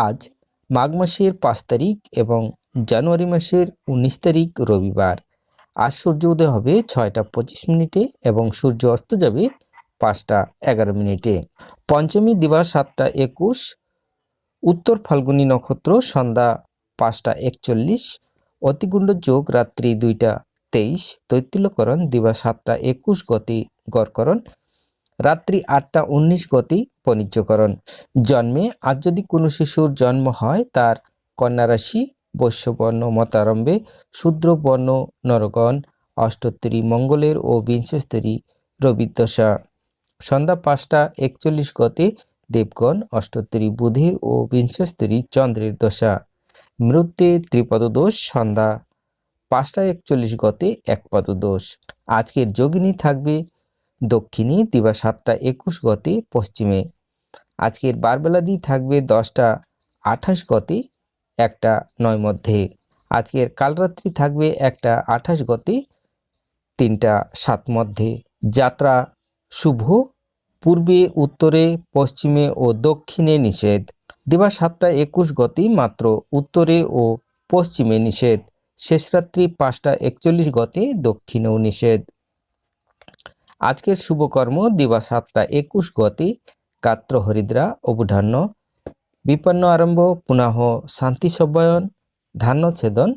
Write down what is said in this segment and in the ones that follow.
আজ মাঘ মাসের পাঁচ তারিখ এবং জানুয়ারি মাসের উনিশ তারিখ রবিবার। আজ সূর্য উদয় হবে ছয়টা পঁচিশ মিনিটে এবং সূর্য অস্ত যাবে পাঁচটা এগারো মিনিটে। পঞ্চমী দিবস সাতটা একুশ, উত্তর ফাল্গুনী নক্ষত্র সন্ধ্যা পাঁচটা একচল্লিশ অতিগুণ্ড যোগ রাত্রি দুইটা তেইশ তৈতিল্যকরণ দিবা সাতটা একুশ গতি গড়করণ রাত্রি আটটা উনিশ গতি পনিজ্যকরণ। জন্মে আজ যদি কোনো শিশুর জন্ম হয়, তার কন্যা রাশি বৈশ্যবর্ণ মতারম্ভে শূদ্রবর্ণ নরগণ অষ্টোত্তরী মঙ্গলের ও বিংশস্তরী রবিদশা সন্ধ্যা পাঁচটা একচল্লিশ গতে দেবগণ অষ্টোত্তরী বুধের ও বিংশস্তরী চন্দ্রের দশা। মৃত্যে ত্রিপদ দোষ সন্ধ্যা পাঁচটা একচল্লিশ গতে একপদ দোষ আজকের যোগিনী থাকবে দক্ষিণী দিবা সাতটা একুশ গতি পশ্চিমে। আজকের বারবেলাদি থাকবে দশটা আঠাশ গতি, একটা নয় মধ্যে। আজকের কালরাত্রি থাকবে একটা আঠাশ গতি, তিনটা সাত মধ্যে। যাত্রা শুভ, পূর্বে, উত্তরে, পশ্চিমে ও দক্ষিণে নিষেধ। দিবা সাতটা একুশ গতি মাত্র উত্তরে ও পশ্চিমে নিষেধ। শেষরাত্রি পাঁচটা একচল্লিশ গতি দক্ষিণেও নিষেধ। আজকের শুভকর্ম দিবা সাতটা একুশ গতি। কাত্র হরিদ্রা, অবধান্য। বিপন্ন আরম্ভ পুনঃ শান্তি সব্বায়ন, ধান্য ছেদন।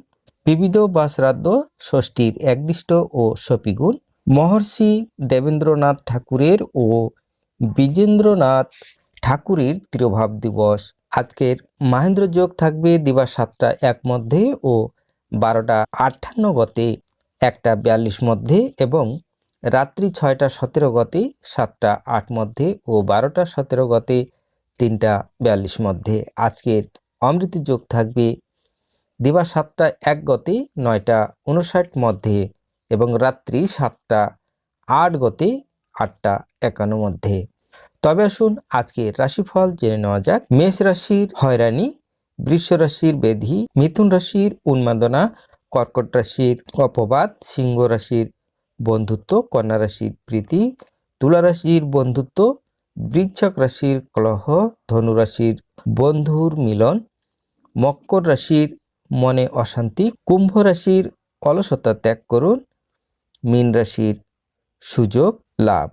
বিবিধ বা শ্রাদ্ধ ষষ্ঠীর একদিষ্ট ও সপিগুণ। মহর্ষি দেবেন্দ্রনাথ ঠাকুরের ও বিজেন্দ্রনাথ ঠাকুরের তিরোভাব দিবস। আজকের মাহেন্দ্র যোগ থাকবে দিবা সাতটা এক মধ্যে ও বারোটা আটান্ন গতে। একটা বিয়াল্লিশ মধ্যে এবং রাত্রি ছয়টা সতেরো গতে, সাতটা আট মধ্যে ও বারোটা সতেরো গতে, তিনটা বিয়াল্লিশ মধ্যে। আজকের অমৃত যোগ থাকবে দিবা সাতটা এক গতি, নয়টা উনষাট মধ্যে এবং রাত্রি সাতটা আট গতে, আটটা একান্ন মধ্যে। তবে আসুন আজকের রাশিফল জেনে নেওয়া যাক। মেষ রাশির হয়রানি, বৃষ রাশির বেধি, মিথুন রাশির উন্মাদনা, কর্কট রাশির অপবাদ, সিংহ রাশির বন্ধুত্ব, কন্যা রাশির প্রীতি, তুলা রাশির বন্ধুত্ব, বৃচ্ছক রাশির কলহ ধনুরাশির বন্ধুর মিলন, মকর রাশির মনে অশান্তি, কুম্ভ রাশির অলসতা ত্যাগ করুন, মীন রাশির সুযোগ, লাভ।